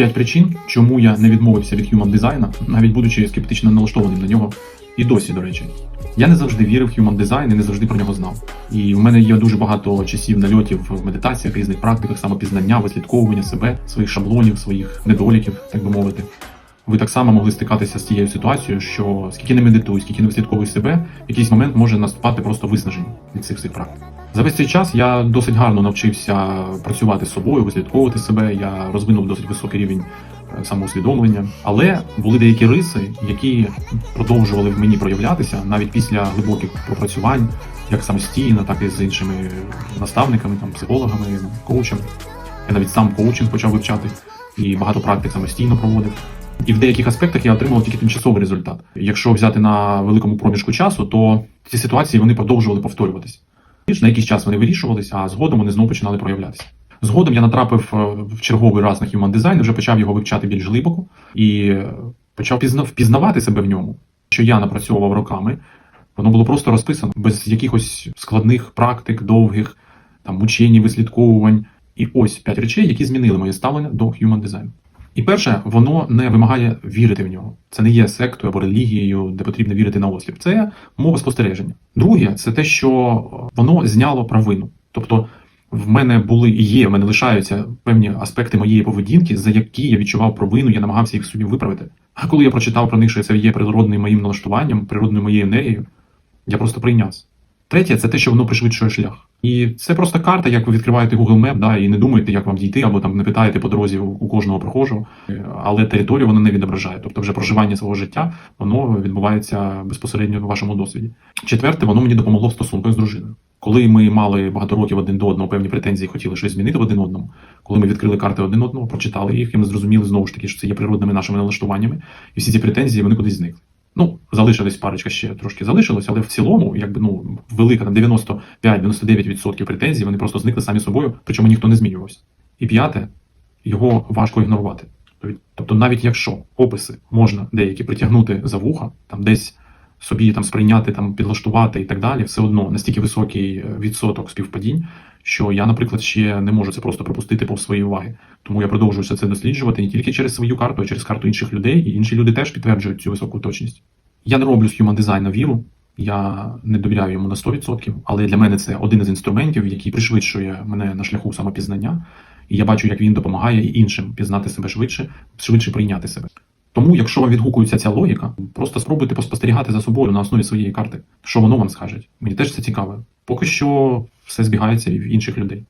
Топ-5 причин, чому я не відмовився від Human Design, навіть будучи скептично налаштованим на нього, і досі, до речі. Я не завжди вірив в Human Design і не завжди про нього знав. І в мене є дуже багато часів нальотів в медитаціях, різних практиках, самопізнання, вислідковування себе, своїх шаблонів, своїх недоліків, так би мовити. Ви так само могли стикатися з тією ситуацією, що скільки не медитуй, скільки не вислідковуй себе, в якийсь момент може наступати просто виснаження від цих всіх практик. За весь цей час я досить гарно навчився працювати з собою, вислідковувати себе. Я розвинув досить високий рівень е, самоусвідомлення. Але були деякі риси, які продовжували в мені проявлятися навіть після глибоких пропрацювань, як самостійно, так і з іншими наставниками, там психологами, коучами. Я навіть сам коучинг почав вивчати і багато практик самостійно проводив. І в деяких аспектах я отримував тільки тимчасовий результат. Якщо взяти на великому проміжку часу, то ці ситуації вони продовжували повторюватися. На якийсь час вони вирішувалися, а згодом вони знову починали проявлятися. Згодом я натрапив е, в черговий раз на Human Design, вже почав його вивчати більш глибоко і е, почав впізнавати себе в ньому. Що я напрацьовував роками, воно було просто розписано без якихось складних практик, довгих, там мучень, вислідковувань. І ось п'ять речей, які змінили моє ставлення до Human Design. І перше, воно не вимагає вірити в нього. Це не є сектою або релігією, де потрібно вірити на осліп. Це мова спостереження. Друге, це те, що воно зняло провину. Тобто, в мене були і є, в мене лишаються певні аспекти моєї поведінки, за які я відчував провину, я намагався їх собі виправити. А коли я прочитав про них, що це є природним моїм налаштуванням, природною моєю енергією, я просто прийняв. Третє, це те, що воно пришвидшує шлях. І це просто карта, як ви відкриваєте Google Map, да, і не думаєте, як вам дійти, або там не питаєте по дорозі у кожного прохожого, Е, але територію воно не відображає. Тобто, вже проживання свого життя воно відбувається безпосередньо в вашому досвіді. Четверте, воно мені допомогло в стосунках з дружиною. Коли ми мали багато років один до одного певні претензії, хотіли щось змінити в один одному. Коли ми відкрили карти один одного, прочитали їх, і ми зрозуміли знову ж таки, що це є природними нашими налаштуваннями, і всі ці претензії вони кудись зникли. Ну, залишились парочка ще трошки залишилось, але в цілому, якби ну велика там 95-99% претензій, вони просто зникли самі собою, причому ніхто не змінювався. І п'яте, його важко ігнорувати. Тобто, навіть якщо описи можна деякі притягнути за вуха, там десь собі там сприйняти, там підлаштувати і так далі, все одно настільки високий е, відсоток співпадінь, що я, наприклад, ще не можу це просто пропустити повз свої уваги. Тому я продовжую все це досліджувати не тільки через свою карту, а через карту інших людей, і інші люди теж підтверджують цю високу точність. Я не роблю з Human Design віру, я не довіряю йому на 100%, але для мене це один із інструментів, який пришвидшує мене на шляху самопізнання, і я бачу, як він допомагає і іншим пізнати себе швидше, швидше прийняти себе. Тому, якщо вам відгукується ця логіка, просто спробуйте поспостерігати за собою на основі своєї карти, що воно вам скаже. Мені теж це цікаво. Поки що все збігається і в інших людей.